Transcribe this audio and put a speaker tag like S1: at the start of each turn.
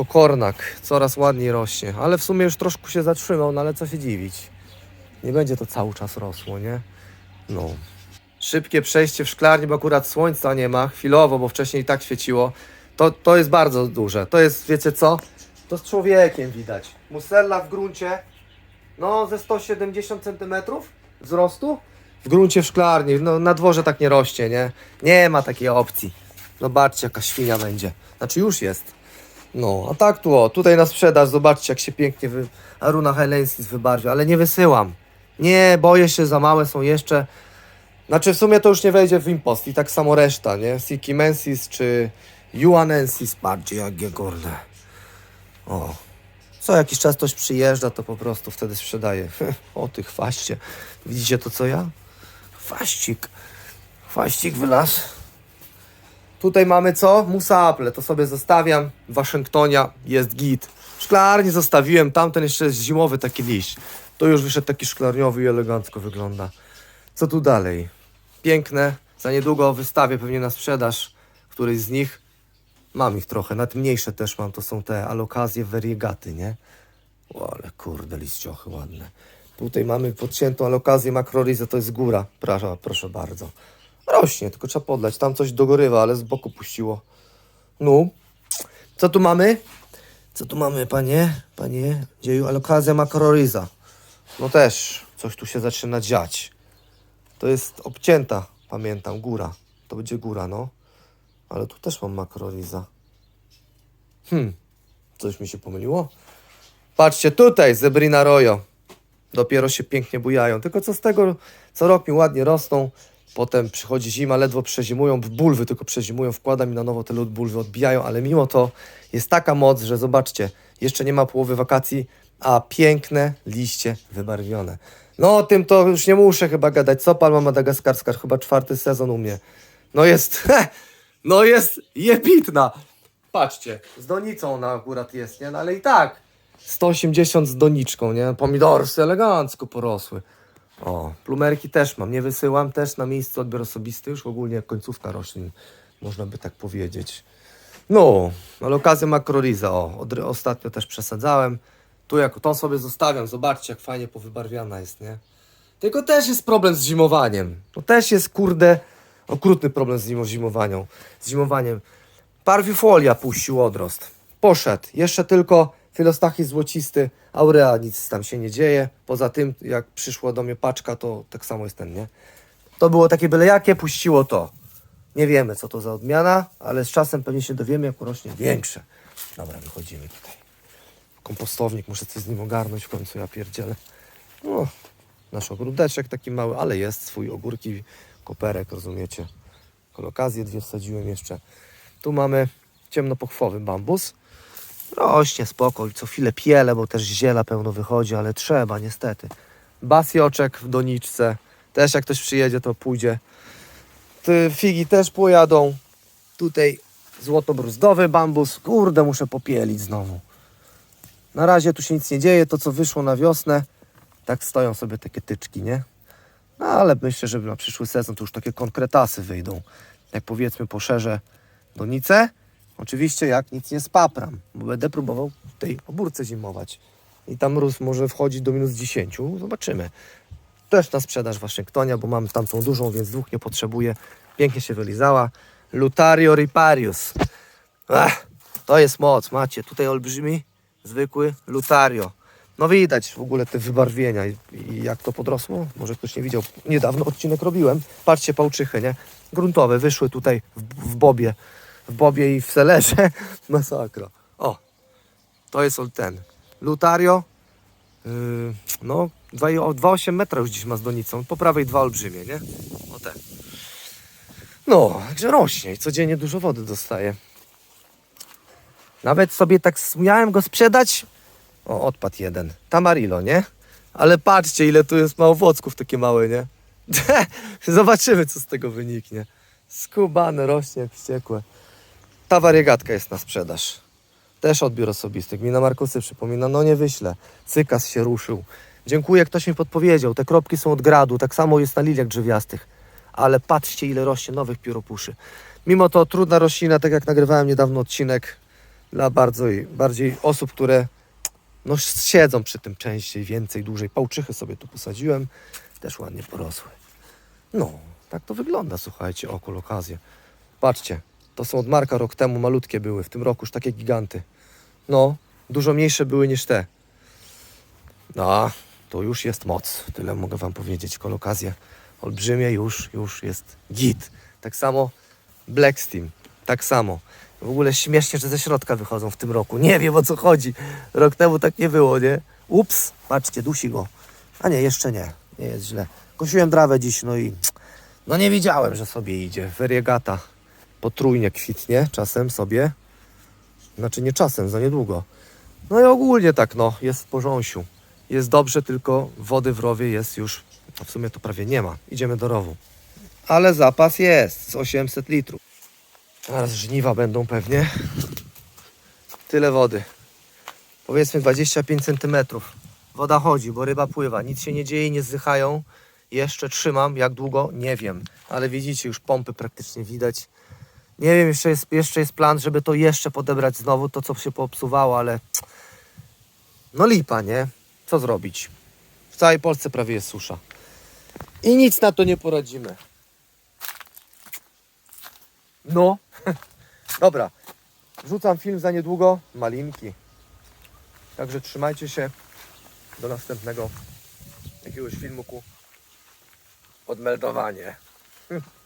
S1: Kokornak coraz ładniej rośnie, ale w sumie już troszkę się zatrzymał, no ale co się dziwić. Nie będzie to cały czas rosło, nie? No. Szybkie przejście w szklarni, bo akurat słońca nie ma, chwilowo, bo wcześniej i tak świeciło. To, to jest bardzo duże. To jest, wiecie co? To z człowiekiem widać. Musella w gruncie, no ze 170 cm wzrostu. W gruncie w szklarni, no na dworze tak nie rośnie, nie? Nie ma takiej opcji. Zobaczcie, jaka świnia będzie. Znaczy już jest. No, a tak tu o, tutaj na sprzedaż, zobaczcie jak się pięknie wy... Aruna Helensis wybarwia, ale nie wysyłam. Nie, boję się, za małe są jeszcze. Znaczy w sumie to już nie wejdzie w impost i tak samo reszta, nie? Siki Mensis czy Juanensis bardziej jak kurde. O. Co jakiś czas ktoś przyjeżdża, to po prostu wtedy sprzedaje. o ty chwaście. Widzicie to co ja? Chwaścik. Chwaścik wylazł. Tutaj mamy co? Musa Apple, to sobie zostawiam. Waszyngtonia jest git. Szklarni zostawiłem, tamten jeszcze jest zimowy taki liść. To już wyszedł taki szklarniowy i elegancko wygląda. Co tu dalej? Piękne. Za niedługo wystawię pewnie na sprzedaż któryś z nich. Mam ich trochę, nawet mniejsze też mam. To są te alokazje variegaty, nie? O, ale kurde, liściochy ładne. Tutaj mamy podciętą alokazję makrorizę, to jest góra. Proszę, proszę bardzo. Rośnie, tylko trzeba podlać. Tam coś dogorywa, ale z boku puściło. No. Co tu mamy? Co tu mamy, panie? Panie dzieju? Alokazja makroriza. No też coś tu się zaczyna dziać. To jest obcięta, pamiętam, góra. To będzie góra, no. Ale tu też mam makroriza. Hmm, coś mi się pomyliło? Patrzcie tutaj, Zebrina Rojo. Dopiero się pięknie bujają. Tylko co z tego, co rok mi ładnie rosną. Potem przychodzi zima, ledwo przezimują, bulwy tylko przezimują, wkładam i na nowo te lód bulwy odbijają, ale mimo to jest taka moc, że zobaczcie, jeszcze nie ma połowy wakacji, a piękne liście wybarwione. No o tym to już nie muszę chyba gadać. Co palma madagaskarska? Chyba czwarty sezon u mnie. No jest, no jest jebitna. Patrzcie, z donicą ona akurat jest, nie? No ale i tak 180 z doniczką, nie? Pomidorsy elegancko porosły. O, plumerki też mam, nie wysyłam, też na miejscu odbiór osobisty, już ogólnie końcówka roślin, można by tak powiedzieć. No, ale okazję makroriza, o, od, ostatnio też przesadzałem. Tu jako tą sobie zostawiam, zobaczcie jak fajnie powybarwiana jest, nie? Tylko też jest problem z zimowaniem. To też jest, kurde, okrutny problem z zimo- zimowaniem. Z zimowaniem. Parwifolia puścił odrost. Poszedł. Jeszcze tylko filostachis złocisty, aurea, nic tam się nie dzieje. Poza tym, jak przyszła do mnie paczka, to tak samo jest ten, nie? To było takie byle jakie, puściło to. Nie wiemy, co to za odmiana, ale z czasem pewnie się dowiemy, jak urośnie większe. Dobra, wychodzimy tutaj. Kompostownik, muszę coś z nim ogarnąć w końcu, ja pierdzielę. No, nasz ogródeczek taki mały, ale jest swój ogórki, koperek, rozumiecie. Kolokazję dwie wsadziłem jeszcze. Tu mamy ciemnopochwowy bambus. Rośnie spoko i co chwilę piele, bo też ziela pełno wychodzi, ale trzeba niestety. Basioczek w doniczce. Też jak ktoś przyjedzie, to pójdzie. Ty, figi też pojadą. Tutaj złotobruzdowy bambus. Kurde, muszę popielić znowu. Na razie tu się nic nie dzieje. To, co wyszło na wiosnę, tak stoją sobie takie tyczki, nie? No ale myślę, że na przyszły sezon to już takie konkretasy wyjdą. Jak powiedzmy poszerzę donicę, oczywiście jak nic nie spapram, bo będę próbował w tej obórce zimować. I tam mróz może wchodzić do minus 10, zobaczymy. Też na sprzedaż w Waszyngtonie, bo mam tamtą dużą, więc dwóch nie potrzebuję. Pięknie się wylizała. Lutario riparius. Ech, to jest moc, macie. Tutaj olbrzymi, zwykły Lutario. No widać w ogóle te wybarwienia i, i jak to podrosło. Może ktoś nie widział. Niedawno odcinek robiłem. Patrzcie, pałczychy, nie? Gruntowe wyszły tutaj w, w bobie. W bobie i w selerze. Masakra. O, to jest ten. Lutario. Yy, no, 2 i- o, 2,8 metra już dziś ma z donicą. Po prawej dwa olbrzymie, nie? O te. No, także rośnie i codziennie dużo wody dostaje. Nawet sobie tak miałem go sprzedać. O, odpadł jeden. Tamarillo, nie? Ale patrzcie, ile tu jest małowocków takie małe, nie? Zobaczymy, co z tego wyniknie. Skubane, rośnie jak wściekłe. Ta wariegatka jest na sprzedaż. Też odbiór osobisty. Gmina Markusy przypomina, no nie wyślę. Cykas się ruszył. Dziękuję, ktoś mi podpowiedział. Te kropki są od gradu, tak samo jest na liliach drzewiastych. Ale patrzcie, ile rośnie nowych pióropuszy. Mimo to trudna roślina, tak jak nagrywałem niedawno odcinek, Dla bardzo, bardziej osób, które no, siedzą przy tym częściej, więcej, dłużej. Pałczychy sobie tu posadziłem, też ładnie porosły. No, tak to wygląda, słuchajcie, o kolokazję. Patrzcie, to są od Marka rok temu, malutkie były, w tym roku już takie giganty. No, dużo mniejsze były niż te. No, to już jest moc, tyle mogę Wam powiedzieć. Kolokazje olbrzymie już, już jest git. Tak samo Black Steam, tak samo. W ogóle śmiesznie, że ze środka wychodzą w tym roku. Nie wiem o co chodzi. Rok temu tak nie było, nie? Ups, patrzcie, dusi go. A nie, jeszcze nie. Nie jest źle. Kosiłem trawę dziś, no i no nie wiedziałem, że sobie idzie. Variegata potrójnie kwitnie czasem sobie. Znaczy nie czasem, za niedługo. No i ogólnie tak, no, jest w porząsiu. Jest dobrze, tylko wody w rowie jest już, w sumie to prawie nie ma. Idziemy do rowu. Ale zapas jest, z 800 litrów. Zaraz żniwa będą pewnie. Tyle wody. Powiedzmy 25 cm. Woda chodzi, bo ryba pływa. Nic się nie dzieje, nie zdychają. Jeszcze trzymam. Jak długo? Nie wiem. Ale widzicie, już pompy praktycznie widać. Nie wiem, jeszcze jest, jeszcze jest plan, żeby to jeszcze podebrać znowu, to co się popsuwało, ale no lipa, nie? Co zrobić? W całej Polsce prawie jest susza. I nic na to nie poradzimy. No. Dobra. Wrzucam film za niedługo. Malinki. Także trzymajcie się. Do następnego jakiegoś filmu ku odmeldowanie.